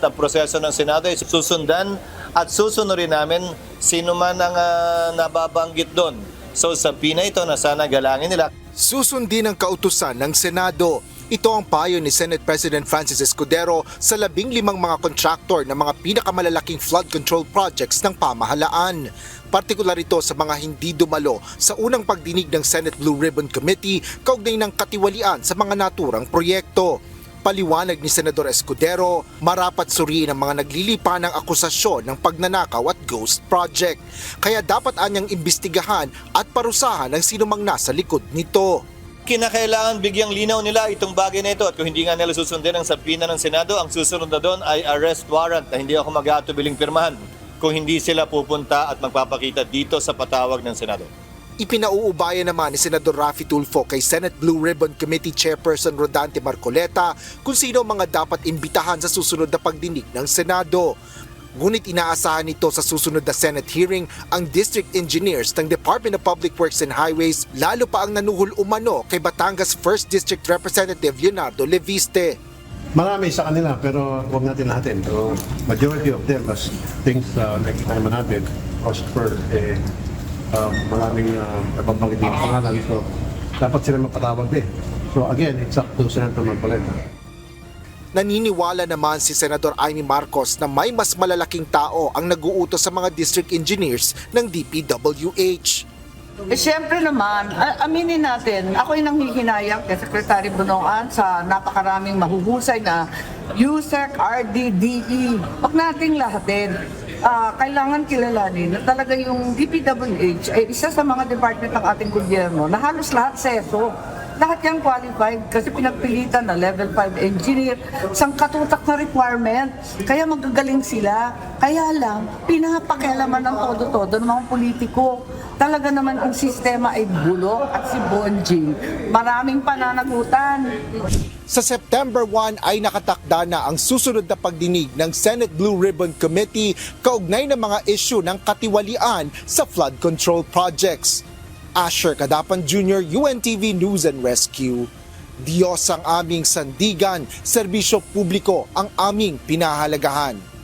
na proseso ng Senado ay susundan at susunurin namin sino man ang ah, nababanggit doon. So sa pina ito na sana galangin nila. Susundin ang kautusan ng Senado. Ito ang payo ni Senate President Francis Escudero sa labing limang mga kontraktor ng mga pinakamalalaking flood control projects ng pamahalaan. Partikular ito sa mga hindi dumalo sa unang pagdinig ng Senate Blue Ribbon Committee kaugnay ng katiwalian sa mga naturang proyekto. Paliwanag ni Senador Escudero, marapat suriin ang mga naglilipa ng akusasyon ng pagnanakaw at ghost project. Kaya dapat anyang imbestigahan at parusahan ang sinumang nasa likod nito. Kinakailangan bigyang linaw nila itong bagay na ito at kung hindi nga nila susundin ang sapina ng Senado, ang susunod na doon ay arrest warrant na hindi ako mag-aatubiling pirmahan kung hindi sila pupunta at magpapakita dito sa patawag ng Senado. Ipinauubaya naman ni Senador Raffy Tulfo kay Senate Blue Ribbon Committee Chairperson Rodante Marcoleta kung sino ang mga dapat imbitahan sa susunod na pagdinig ng Senado. Ngunit inaasahan nito sa susunod na Senate hearing ang district engineers ng Department of Public Works and Highways lalo pa ang nanuhol umano kay Batangas 1st District Representative Leonardo Leviste. Marami sa kanila pero huwag natin natin. So, majority of them as things uh, nakikita naman natin as per eh, um, maraming uh, nababanggit yung pangalan. So, dapat sila mapatawag din. So again, it's up to Senator Magpaleta. Naniniwala naman si Senador Amy Marcos na may mas malalaking tao ang naguutos sa mga district engineers ng DPWH. Eh, siyempre naman, aminin natin, ako'y nanghihinayang kay Secretary Bunoan sa napakaraming mahuhusay na USEC, RDDE. Huwag nating lahatin. Ah, kailangan kilalanin na talaga yung DPWH ay isa sa mga department ng ating gobyerno na halos lahat seso. Lahat yan qualified kasi pinagpilitan na level 5 engineer, isang katutak na requirement. Kaya magagaling sila. Kaya lang, pinapakialaman ng todo-todo ng mga politiko. Talaga naman ang sistema ay bulok at si Bonjing. Maraming pananagutan. Sa September 1 ay nakatakda na ang susunod na pagdinig ng Senate Blue Ribbon Committee kaugnay ng mga isyu ng katiwalian sa flood control projects. Asher Kadapan Jr., UNTV News and Rescue. Diyos ang aming sandigan, serbisyo publiko ang aming pinahalagahan.